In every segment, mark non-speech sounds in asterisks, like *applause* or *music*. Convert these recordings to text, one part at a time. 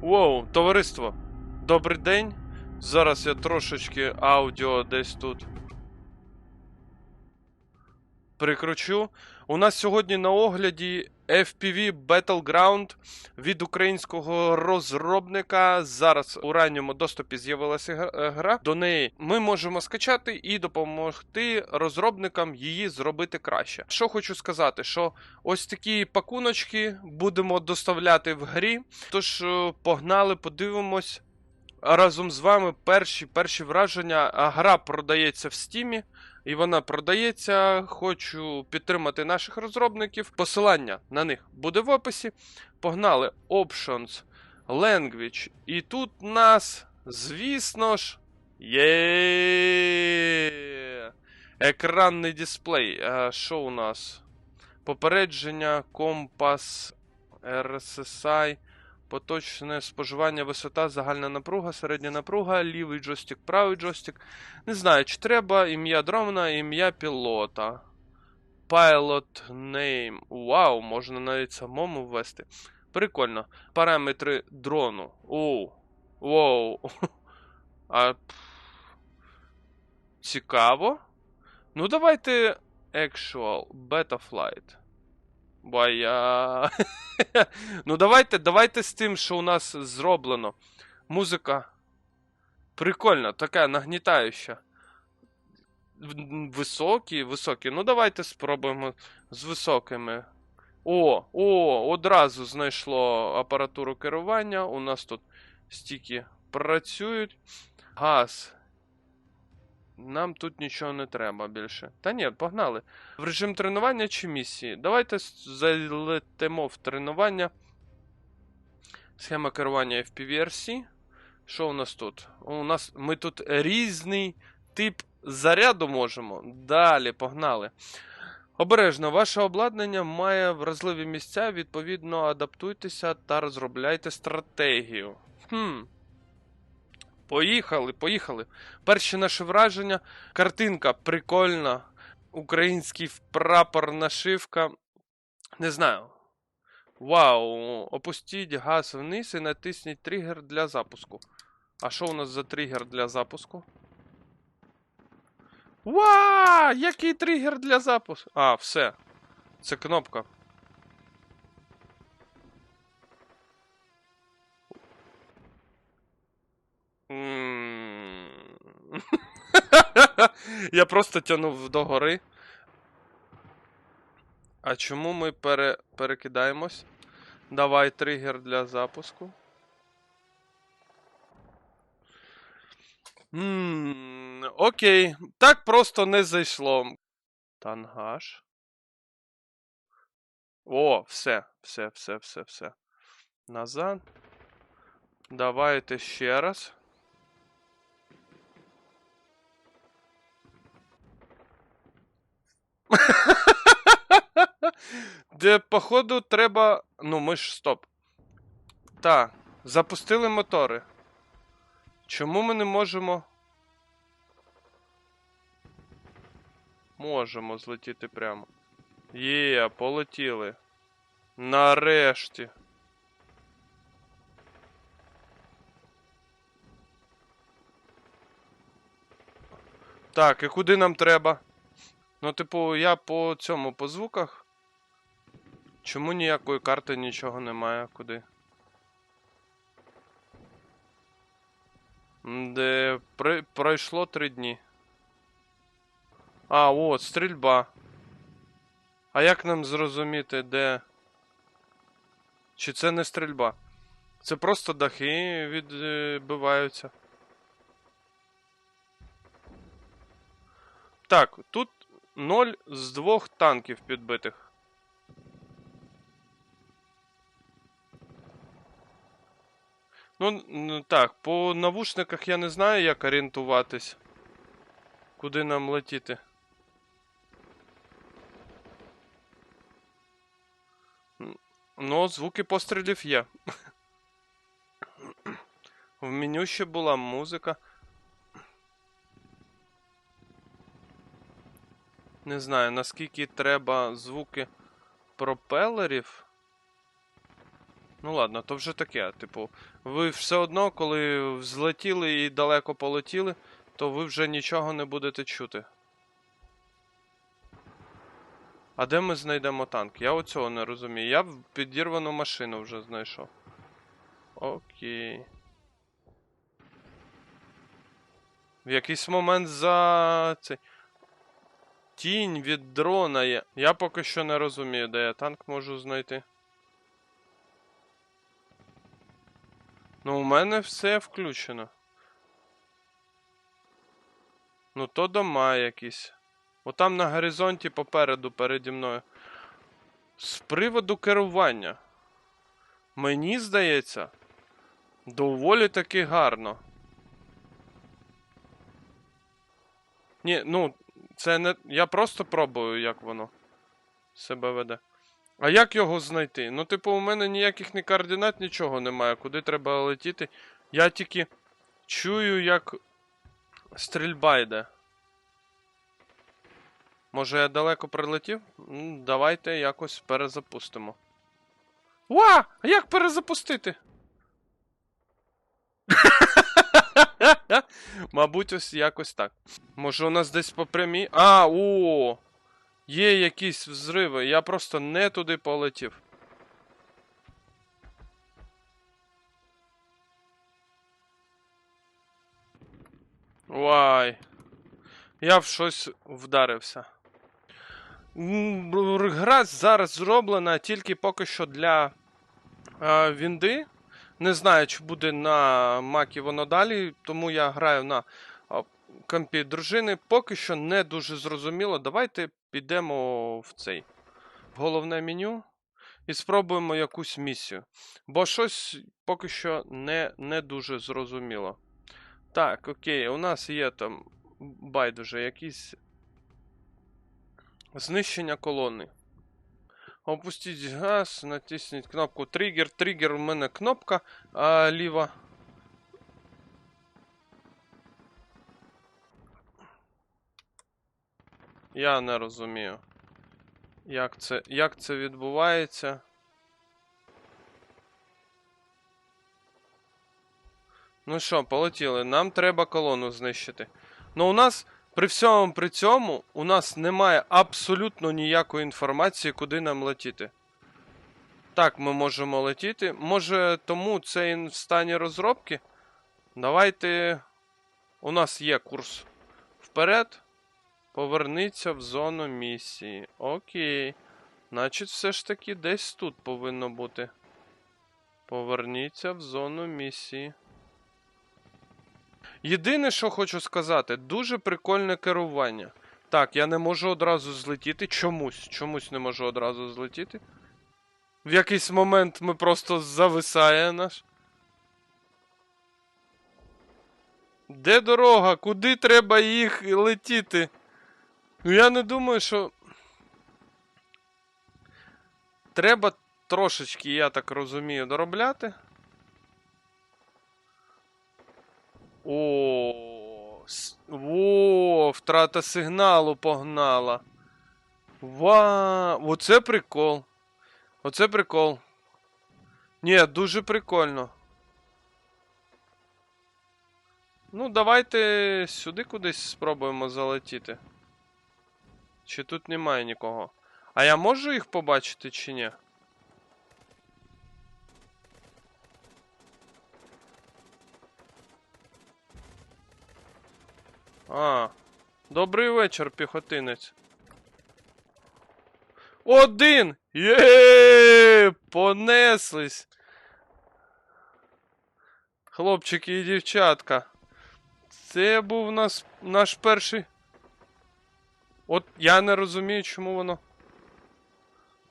Воу, товариство, добрий день. Зараз я трошечки аудіо десь тут прикручу. У нас сьогодні на огляді FPV Battleground від українського розробника. Зараз у ранньому доступі з'явилася гра- е. До неї ми можемо скачати і допомогти розробникам її зробити краще. Що хочу сказати, що ось такі пакуночки будемо доставляти в грі. Тож е, погнали, подивимось. Разом з вами перші, перші враження. Гра продається в стімі, і вона продається. Хочу підтримати наших розробників. Посилання на них буде в описі. Погнали Options, Language. І тут нас, звісно ж, є екранний дисплей. Що у нас? Попередження, компас, RSSI. Поточне споживання, висота, загальна напруга, середня напруга, лівий джойстик, правий джойстик. Не знаю, чи треба ім'я дрона, ім'я пілота. Pilot name. Вау, можна навіть самому ввести. Прикольно. Параметри дрону. Оу. Воу. *laughs* А. Цікаво. Ну, давайте Actual Beta Flight. Бо я. *laughs* ну, давайте, давайте з тим, що у нас зроблено. Музика. Прикольна, така нагнітаюча. Високі, високі. Ну, давайте спробуємо з високими. О, о, одразу знайшло апаратуру керування. У нас тут стільки працюють. Газ. Нам тут нічого не треба більше. Та ні, погнали. В режим тренування чи місії? Давайте залетимо в тренування. Схема керування FPVRC. Що у нас тут? У нас ми тут різний тип заряду можемо. Далі, погнали. Обережно, ваше обладнання має вразливі місця, відповідно, адаптуйтеся та розробляйте стратегію. Хм. Поїхали, поїхали. Перші наші враження. Картинка прикольна. Український прапор, нашивка. Не знаю. Вау. Опустіть газ вниз і натисніть тригер для запуску. А що у нас за тригер для запуску? Ва! Який тригер для запуску? А, все. Це кнопка. *laughs* Я просто тянув догори. А чому ми пере... перекидаємось? Давай тригер для запуску. М, Окей. Так просто не зайшло. Тангаж. О, все, все, все, все, все. Назад. Давайте ще раз. *laughs* Де, походу, треба. Ну, ми ж стоп. Так, запустили мотори. Чому ми не можемо. Можемо злетіти прямо. Є, полетіли. Нарешті. Так, і куди нам треба? Ну, типу, я по цьому, по звуках. Чому ніякої карти нічого немає? Куди? Де при... пройшло три дні. А, от, стрільба. А як нам зрозуміти, де. Чи це не стрільба? Це просто дахи відбиваються. Так, тут 0 з двох танків підбитих. Ну, так, по навушниках я не знаю, як орієнтуватись. Куди нам летіти. Ну, звуки пострілів є. *clears throat* В меню ще була музика. Не знаю, наскільки треба звуки пропелерів. Ну ладно, то вже таке. Типу, ви все одно, коли взлетіли і далеко полетіли, то ви вже нічого не будете чути. А де ми знайдемо танк? Я оцього не розумію. Я підірвану машину вже знайшов. Окей. В якийсь момент за цей. Тінь від дрона є. Я поки що не розумію, де я танк можу знайти. Ну, у мене все включено. Ну, то дома якісь. Отам на горизонті попереду, переді мною. З приводу керування. Мені здається, доволі таки гарно. Ні, ну, це не. Я просто пробую, як воно себе веде. А як його знайти? Ну, типу, у мене ніяких ні координат, нічого немає. Куди треба летіти? Я тільки чую, як стрільба йде. Може я далеко прилетів? М, Давайте якось перезапустимо. Ва! А як перезапустити? *laughs* *laughs* Мабуть, ось якось так. Може, у нас десь по прямій. А, о! Є якісь взриви. Я просто не туди полетів. Вай. Я в щось вдарився. Гра зараз зроблена тільки поки що для е, Вінди. Не знаю, чи буде на Макі воно далі, тому я граю на компі дружини. Поки що не дуже зрозуміло. Давайте підемо в цей головне меню і спробуємо якусь місію. Бо щось поки що не, не дуже зрозуміло. Так, окей, у нас є там байдуже якісь знищення колони. Опустіть газ, натисніть кнопку тригер. Тригер у мене кнопка а, ліва. Я не розумію. Як це, як це відбувається? Ну що, полетіли. Нам треба колону знищити. Ну, у нас при всьому при цьому у нас немає абсолютно ніякої інформації, куди нам летіти. Так, ми можемо летіти. Може, тому це і в стані розробки. Давайте. У нас є курс вперед. Поверниться в зону місії. Окей. Значить, все ж таки десь тут повинно бути. Поверніться в зону місії. Єдине, що хочу сказати, дуже прикольне керування. Так, я не можу одразу злетіти. Чомусь. Чомусь не можу одразу злетіти. В якийсь момент ми просто зависає наш. Де дорога? Куди треба їх летіти? Ну я не думаю, що. Треба трошечки, я так розумію, доробляти. О, О, втрата сигналу погнала. Ва, оце прикол. Оце прикол. Ні, дуже прикольно. Ну, давайте сюди кудись спробуємо залетіти. Чи тут немає нікого? А я можу їх побачити чи ні? А. Добрий вечір, піхотинець. Один! Є! Понеслись! Хлопчики і дівчатка. Це був нас, наш перший. От я не розумію, чому воно.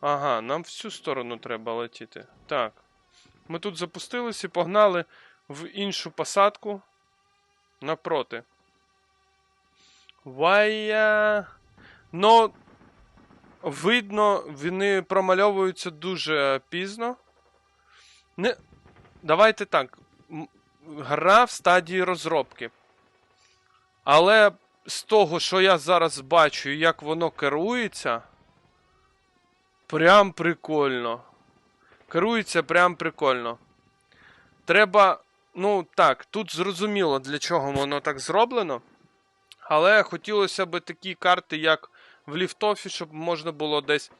Ага, нам в цю сторону треба летіти. Так. Ми тут запустились і погнали в іншу посадку напроти. Вая. Ну, видно, вони промальовуються дуже пізно. Не... Давайте так. Гра в стадії розробки. Але з того, що я зараз бачу, і як воно керується. Прям прикольно. Керується прям прикольно. Треба. Ну так, тут зрозуміло, для чого воно так зроблено. Але хотілося б такі карти, як в ліфтофі, щоб можна було десь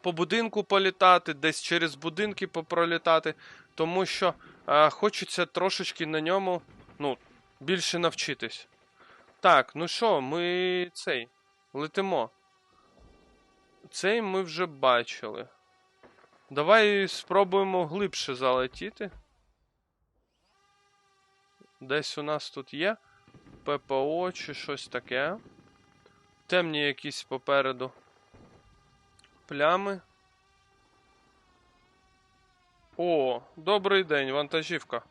по будинку політати, десь через будинки попролітати. Тому що е, хочеться трошечки на ньому ну, більше навчитись. Так, ну що, ми цей. Летимо. Цей ми вже бачили. Давай спробуємо глибше залетіти. Десь у нас тут є ППО чи щось таке. Темні якісь попереду. Плями. О, добрий день, вантажівка.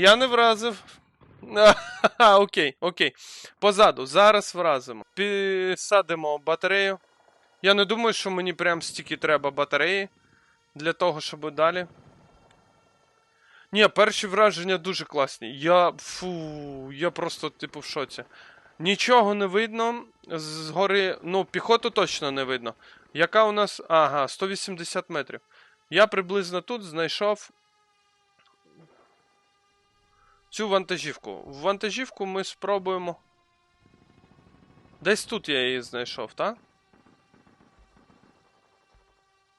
Я не вразив. *laughs* Окей, окей. Позаду, зараз вразимо. Підсадимо батарею. Я не думаю, що мені прям стільки треба батареї для того, щоб далі. Ні, перші враження дуже класні. Я. Фу, я просто, типу, в шоці. Нічого не видно. Згори. Ну, піхоту точно не видно. Яка у нас. Ага, 180 метрів. Я приблизно тут знайшов цю вантажівку. В вантажівку ми спробуємо. Десь тут я її знайшов, так?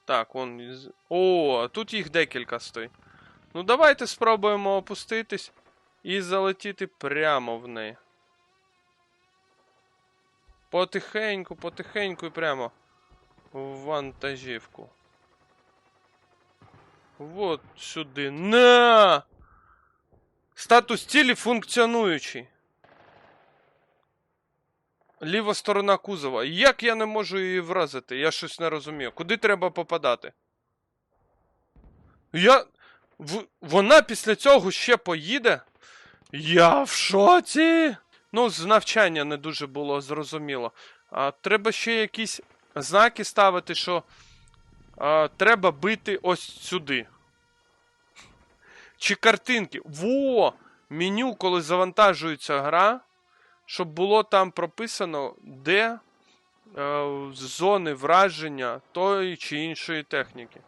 Так, із- О, тут їх декілька стоїть. Ну, давайте спробуємо опуститись і залетіти прямо в неї. Потихеньку, потихеньку і прямо в вантажівку. Вот сюди. На! Статус цілі функціонуючий. Ліва сторона кузова. Як я не можу її вразити? Я щось не розумію. Куди треба попадати? Я. В... Вона після цього ще поїде? Я в шоці. Ну, з навчання не дуже було зрозуміло. А, треба ще якісь знаки ставити, що а, треба бити ось сюди. Чи картинки. Во! Меню, коли завантажується гра, щоб було там прописано, де е, зони враження тої чи іншої техніки.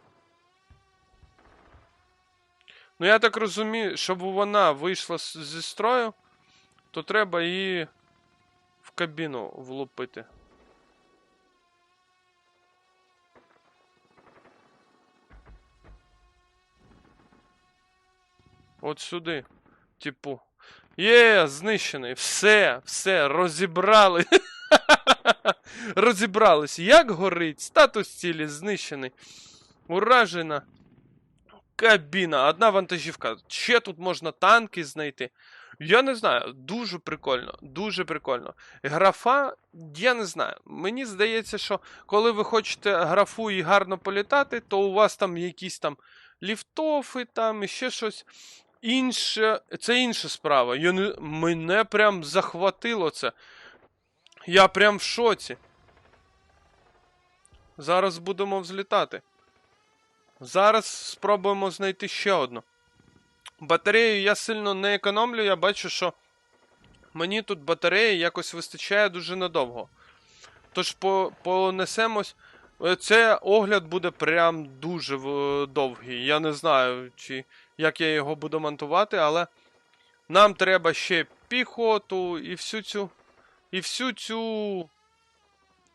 Ну, я так розумію, щоб вона вийшла зі строю, то треба її в кабіну влупити. От сюди. Типу. Є, знищений. Все, все, розібрали. *laughs* Розібрались. Як горить? Статус цілі знищений. Уражена. Кабіна, одна вантажівка. Ще тут можна танки знайти. Я не знаю, дуже прикольно, дуже прикольно. Графа, я не знаю. Мені здається, що коли ви хочете графу і гарно політати, то у вас там якісь там ліфтофи, там і ще щось. Інше, це інша справа. Я не, мене прям захватило це. Я прям в шоці. Зараз будемо взлітати. Зараз спробуємо знайти ще одну. Батарею я сильно не економлю, я бачу, що мені тут батареї якось вистачає дуже надовго. Тож по, понесемось. Е, Це огляд буде прям дуже довгий. Я не знаю, чи як я його буду монтувати, але нам треба ще піхоту і всю цю. І всю цю.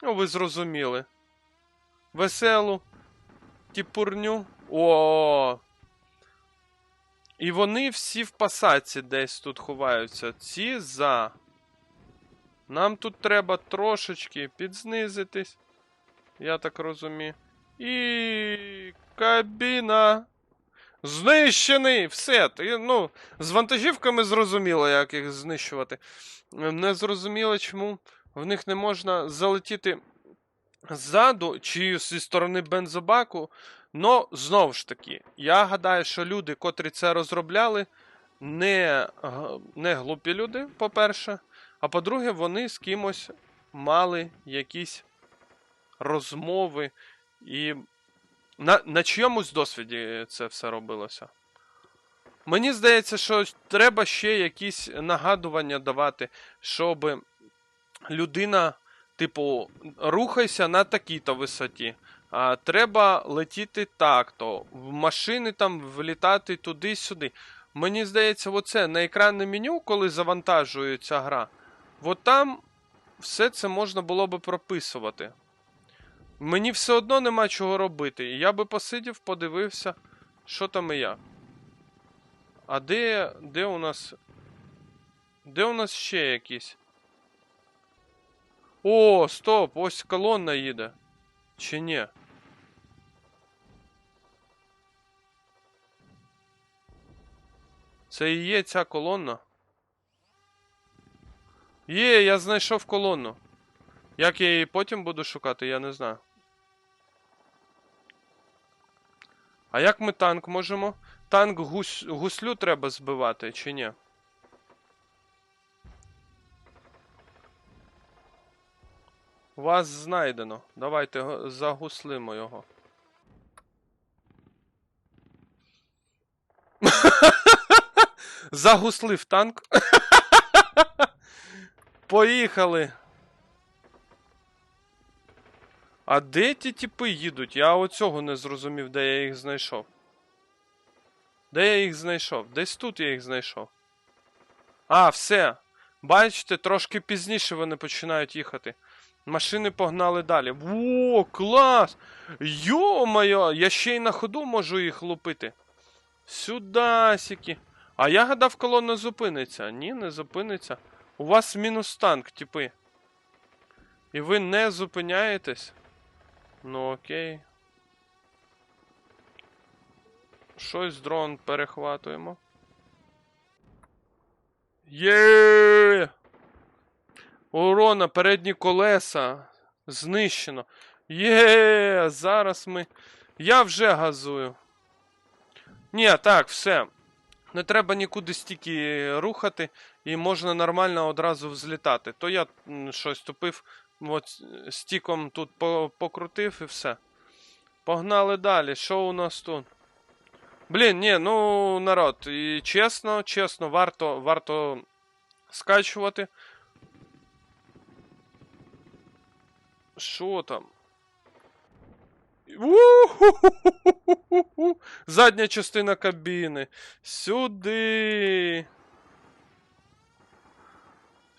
Ну, ви зрозуміли. Веселу. Тіпурню. О. І вони всі в пасаці десь тут ховаються. Ці за. Нам тут треба трошечки підзнизитись. Я так розумію. І. Кабіна. Знищений! Все. Ти, ну, з вантажівками зрозуміло, як їх знищувати. Не зрозуміло, чому в них не можна залетіти ззаду чи зі сторони бензобаку. Но знову ж таки, я гадаю, що люди, котрі це розробляли, не, не глупі люди, по-перше. А по-друге, вони з кимось мали якісь розмови і на, на чиємусь досвіді це все робилося. Мені здається, що треба ще якісь нагадування давати, щоб людина, типу, рухайся на такій-то висоті. А, треба летіти так-то, в машини там влітати туди-сюди. Мені здається, оце на екранне меню, коли завантажується гра, от там все це можна було би прописувати. Мені все одно нема чого робити. Я би посидів, подивився, що там і як. А де. де у нас. Де у нас ще якісь? О, стоп! Ось колонна їде. Чи ні? Це і є ця колонна. Є, я знайшов колонну. Як я її потім буду шукати, я не знаю. А як ми танк можемо? Танк гусь... гуслю треба збивати, чи ні? Вас знайдено. Давайте загуслимо його. *laughs* Загуслив танк. *laughs* Поїхали. А де ті тіпи їдуть? Я оцього не зрозумів, де я їх знайшов. Де я їх знайшов? Десь тут я їх знайшов. А, все. Бачите, трошки пізніше вони починають їхати. Машини погнали далі. Во, клас! Йо-моє, я ще й на ходу можу їх лупити. Сюдасіки. А я гадав, колона зупиниться. Ні, не зупиниться. У вас мінус танк, типи. І ви не зупиняєтесь? Ну окей. Щось дрон перехватуємо. Є! Урона, передні колеса. Знищено. Є! Зараз ми. Я вже газую. Ні, так, все. Не треба нікуди стільки рухати, і можна нормально одразу взлітати. То я щось тупив, от стіком тут покрутив і все. Погнали далі. Що у нас тут? Блін, ні, ну народ, і чесно, чесно, варто, варто скачувати. Що там? Задня частина кабіни. Сюди.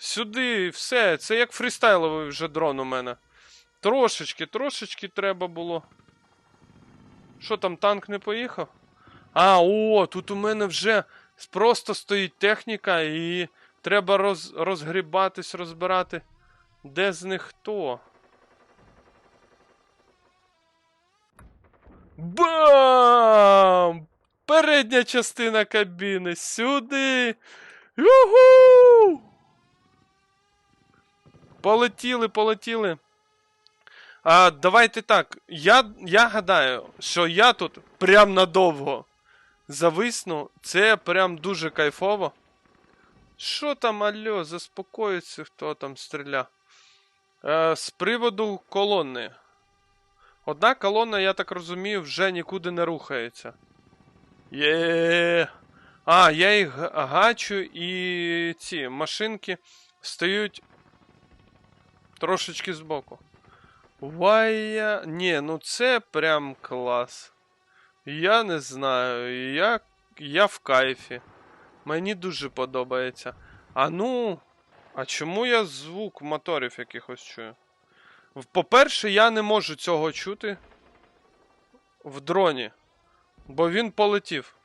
Сюди, все. Це як фрістайловий вже дрон у мене. Трошечки, трошечки треба було. Що там, танк не поїхав? А, о, тут у мене вже просто стоїть техніка, і треба роз, розгрібатись, розбирати. Де з них хто? Бам! Передня частина кабіни. Сюди. Юху! Полетіли, полетіли. А, давайте так. Я, я гадаю, що я тут прям надовго зависну. Це прям дуже кайфово. Що там, алло, заспокоїться, хто там стріля. Е, з приводу колони. Одна колона, я так розумію, вже нікуди не рухається. Є. А, я їх гачу, і ці машинки стають трошечки збоку. Вая. Ні, ну це прям клас. Я не знаю. Я, я в кайфі. Мені дуже подобається. А ну. А чому я звук моторів якихось чую? По-перше, я не можу цього чути в дроні, бо він полетів.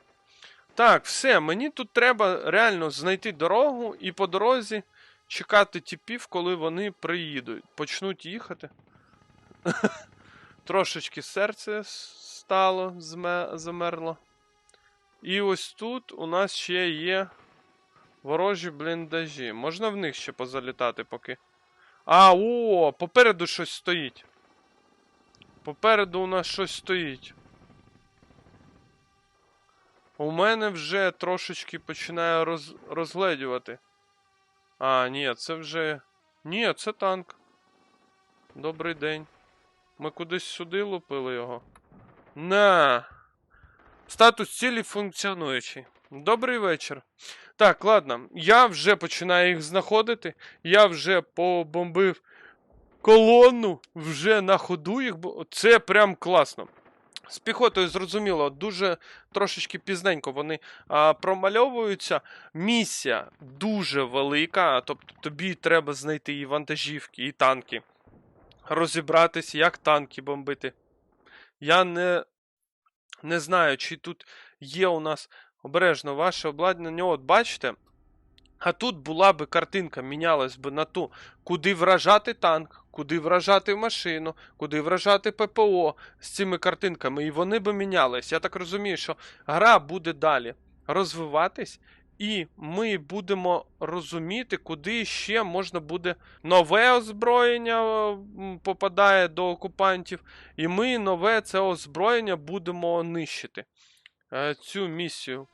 Так, все, мені тут треба реально знайти дорогу і по дорозі чекати тіпів, коли вони приїдуть. Почнуть їхати. *laughs* Трошечки серце стало, замерло. І ось тут у нас ще є ворожі бліндажі. Можна в них ще позалітати поки. А, о, попереду щось стоїть. Попереду у нас щось стоїть. У мене вже трошечки починає роз... розгледювати. А, ні, це вже. Ні, це танк. Добрий день. Ми кудись сюди лупили його. На. Статус цілі функціонуючий. Добрий вечір. Так, ладно, я вже починаю їх знаходити. Я вже побомбив колону, вже на ходу їх. Це прям класно. З піхотою зрозуміло, дуже трошечки пізненько вони а, промальовуються. Місія дуже велика, тобто тобі треба знайти і вантажівки, і танки. Розібратися, як танки бомбити. Я не, не знаю, чи тут є у нас обережно ваше обладнання. От бачите. А тут була би картинка, мінялась би на ту, куди вражати танк, куди вражати машину, куди вражати ППО з цими картинками, і вони би мінялись. Я так розумію, що гра буде далі розвиватись, і ми будемо розуміти, куди ще можна буде нове озброєння попадає до окупантів, і ми нове це озброєння будемо нищити. Е, Цю місію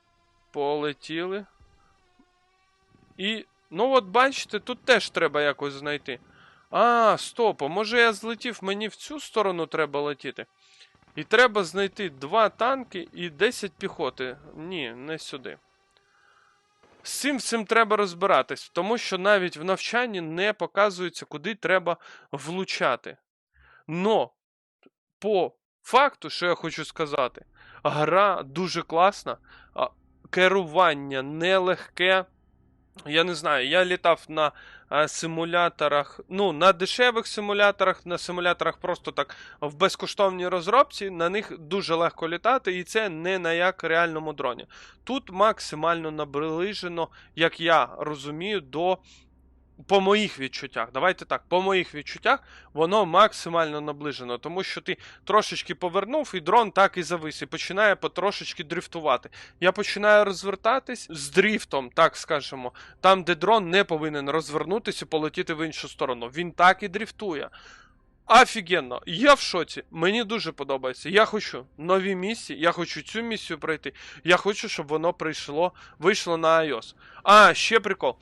полетіли. І, ну от бачите, тут теж треба якось знайти. А, стоп, а може я злетів, мені в цю сторону треба летіти. І треба знайти два танки і 10 піхоти. Ні, не сюди. З цим всім треба розбиратись, тому що навіть в навчанні не показується, куди треба влучати. Но, по факту, що я хочу сказати, гра дуже класна, керування нелегке. Я не знаю, я літав на а, симуляторах, ну, на дешевих симуляторах, на симуляторах просто так в безкоштовній розробці, на них дуже легко літати, і це не на як реальному дроні. Тут максимально наближено, як я розумію, до. По моїх відчуттях, давайте так, по моїх відчуттях, воно максимально наближено, тому що ти трошечки повернув, і дрон так і завис, і починає потрошечки дрифтувати. Я починаю розвертатись з дріфтом, так скажемо, там, де дрон не повинен розвернутися і полетіти в іншу сторону. Він так і дрифтує. Офігенно, я в шоці. Мені дуже подобається. Я хочу нові місії, я хочу цю місію пройти. Я хочу, щоб воно прийшло, вийшло на iOS. А, ще прикол.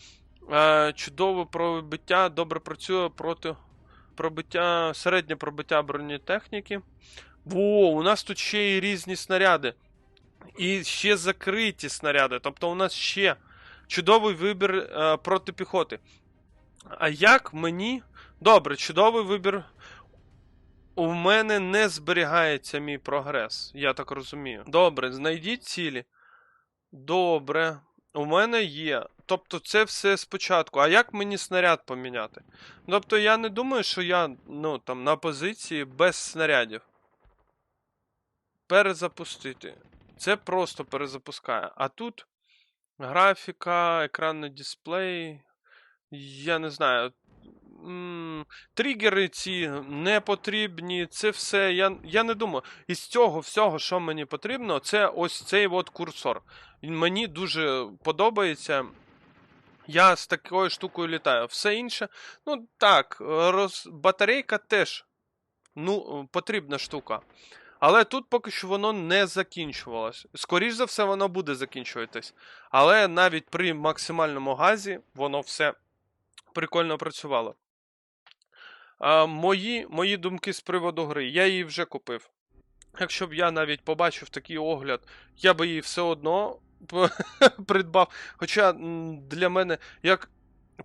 Е, чудове пробиття, добре працює проти пробиття, середнє пробиття бронетехніки. Во, у нас тут ще і різні снаряди. І ще закриті снаряди. Тобто у нас ще чудовий вибір е, проти піхоти. А як мені. Добре, чудовий вибір. У мене не зберігається мій прогрес, я так розумію. Добре, знайдіть цілі. Добре. У мене є. Тобто це все спочатку. А як мені снаряд поміняти? Тобто я не думаю, що я ну, там, на позиції без снарядів. Перезапустити. Це просто перезапускає. А тут графіка, екранний дисплей. Я не знаю. Тригери ці не потрібні, це все. Я, я не думаю. Із цього всього, що мені потрібно, це ось цей от курсор. Мені дуже подобається. Я з такою штукою літаю. Все інше, ну так, роз... батарейка теж ну, потрібна штука. Але тут поки що воно не закінчувалось. Скоріше за все, воно буде закінчуватись. Але навіть при максимальному газі воно все прикольно працювало. А, мої, мої думки з приводу гри. Я її вже купив. Якщо б я навіть побачив такий огляд, я би її все одно *laughs* придбав. Хоча для мене, як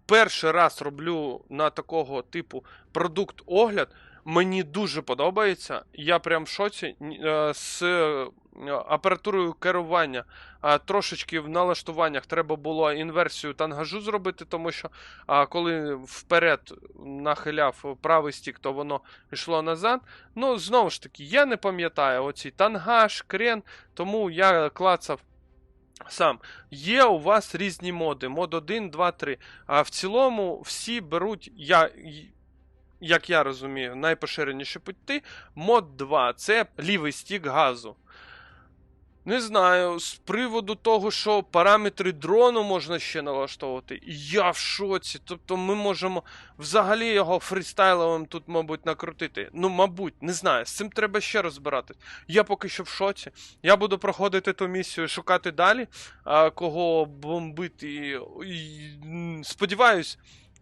перший раз роблю на такого типу продукт-огляд, мені дуже подобається. Я прям в шоці е, з е, апаратурою керування. Трошечки в налаштуваннях треба було інверсію тангажу зробити, тому що коли вперед нахиляв правий стік, то воно йшло назад. Ну, знову ж таки, я не пам'ятаю оці тангаж, крен, тому я клацав. Сам є у вас різні моди, мод 1, 2, 3. А в цілому всі беруть, я, як я розумію, найпоширеніші пути. Мод 2 це лівий стік газу. Не знаю, з приводу того, що параметри дрону можна ще налаштовувати, я в шоці. Тобто ми можемо взагалі його фрістайловим тут, мабуть, накрутити. Ну, мабуть, не знаю, з цим треба ще розбиратись. Я поки що в шоці. Я буду проходити ту місію, шукати далі, кого бомбити. Сподіваюсь,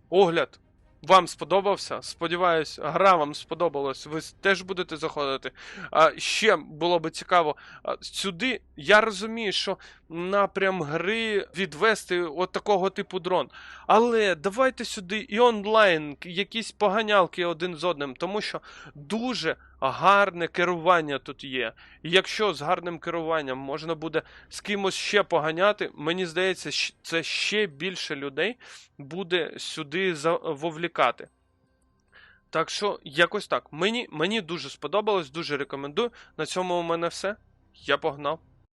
огляд вам сподобався. Сподіваюсь, гра вам сподобалась. Ви теж будете заходити. А, ще було би цікаво. Сюди я розумію, що напрям гри відвести от такого типу дрон. Але давайте сюди і онлайн, якісь поганялки один з одним, тому що дуже гарне керування тут є. І якщо з гарним керуванням можна буде з кимось ще поганяти, мені здається, це ще більше людей буде сюди вовлікати. Так що, якось так. Мені, мені дуже сподобалось, дуже рекомендую. На цьому у мене все. Я погнав.